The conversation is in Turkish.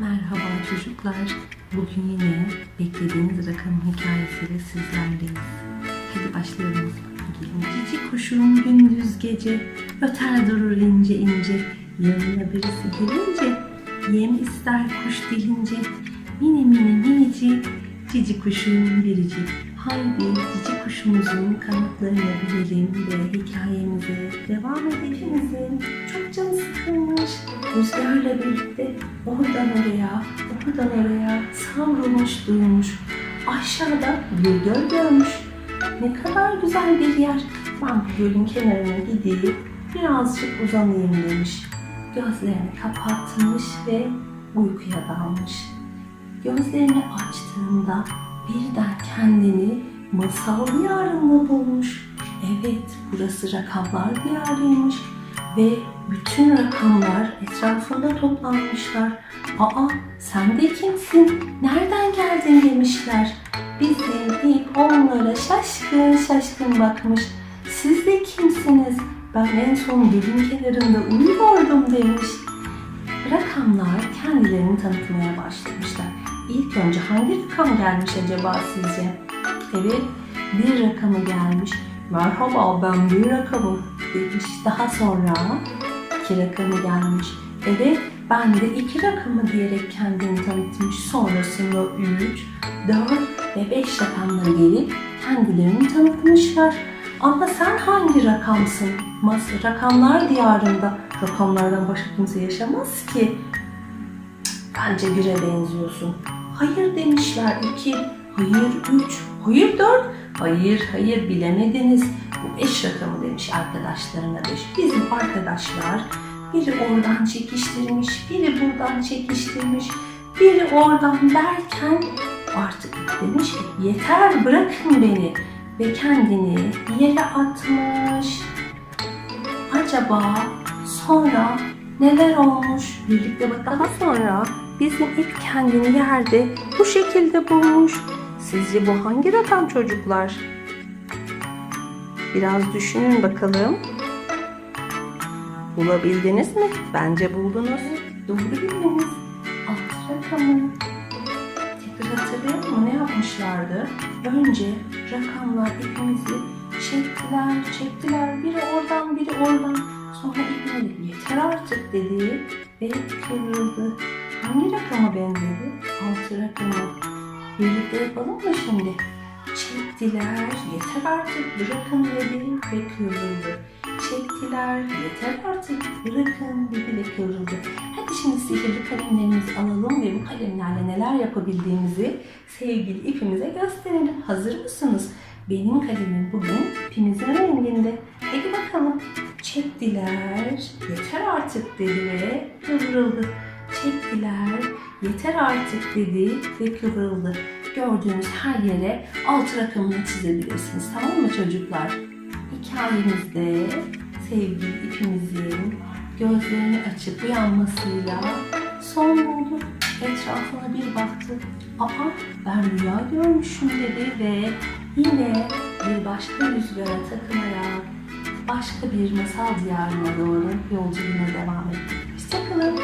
Merhaba çocuklar. Bugün yine beklediğiniz rakam hikayesiyle sizlerleyiz. Hadi başlayalım. Gelin. Cici kuşum gündüz gece öter durur ince ince. Yanına birisi gelince yem ister kuş dilince. Mini mini minicik cici kuşum biricik. Haydi cici kuşumuzun kanatlarına binelim ve hikayemize devam edelim. Çok canı sıkılmış. Rüzgarla birlikte oradan oraya, oradan oraya savrulmuş durmuş. Aşağıda bir göl görmüş. Ne kadar güzel bir yer. Ben bu gölün kenarına gidip birazcık uzanayım demiş. Gözlerini kapatmış ve uykuya dalmış. Gözlerini açtığında birden kendini masal diyarında bulmuş. Evet, burası rakamlar diyarıymış ve bütün rakamlar etrafında toplanmışlar. Aa, sen de kimsin? Nereden geldin demişler. Bizim ip onlara şaşkın şaşkın bakmış. Siz de kimsiniz? Ben en son gölün kenarında uyuyordum demiş. Rakamlar kendilerini tanıtmaya başlamışlar. İlk önce hangi rakam gelmiş acaba sizce? Evet, bir rakamı gelmiş. Merhaba ben bir rakamım demiş. Daha sonra iki rakamı gelmiş. Evet, ben de iki rakamı diyerek kendini tanıtmış. Sonrasında üç, dört ve beş rakamları gelip kendilerini tanıtmışlar. Ama sen hangi rakamsın? Mas rakamlar diyarında rakamlardan başka kimse yaşamaz ki. Bence bire benziyorsun. Hayır demişler iki, hayır üç, hayır dört, hayır hayır bilemediniz. Bu beş rakamı demiş arkadaşlarına beş. Bizim arkadaşlar biri oradan çekiştirmiş, biri buradan çekiştirmiş, biri oradan derken artık demiş yeter bırakın beni ve kendini yere atmış. Acaba sonra neler olmuş? Birlikte bakalım. Daha sonra bizim ip kendini yerde bu şekilde bulmuş. Sizce bu hangi rakam çocuklar? Biraz düşünün bakalım. Bulabildiniz mi? Bence buldunuz. Doğru bildiniz. Alt rakamı. Tekrar hatırlayalım mı? Ne yapmışlardı? Önce rakamlar ipimizi çektiler, çektiler. Biri oradan, biri oradan. Sonra ipleri yeter artık dedi ve kırıldı. Hangi rakama benzedi? Altı rakamı. Birlikte yapalım mı şimdi? Çektiler, yeter artık bırakın dedi ve kırıldı. Çektiler, yeter artık bırakın dedi ve kırıldı. Hadi şimdi sihirli kalemlerimizi alalım ve bu kalemlerle neler yapabildiğimizi sevgili ipimize gösterelim. Hazır mısınız? Benim kalemim bugün ipimizin renginde. Hadi bakalım. Çektiler, yeter artık dedi ve kıvrıldı. Çektiler, yeter artık dedi ve kıvrıldı. Gördüğünüz her yere alt rakamını çizebilirsiniz. Tamam mı çocuklar? Hikayemizde sevgili ipimizin gözlerini açıp uyanmasıyla son buldu. Etrafına bir baktı. Aa ben rüya görmüşüm dedi ve yine bir başka rüzgara takılarak başka bir masal diyarına doğru yolculuğuna devam etti. Hoşçakalın.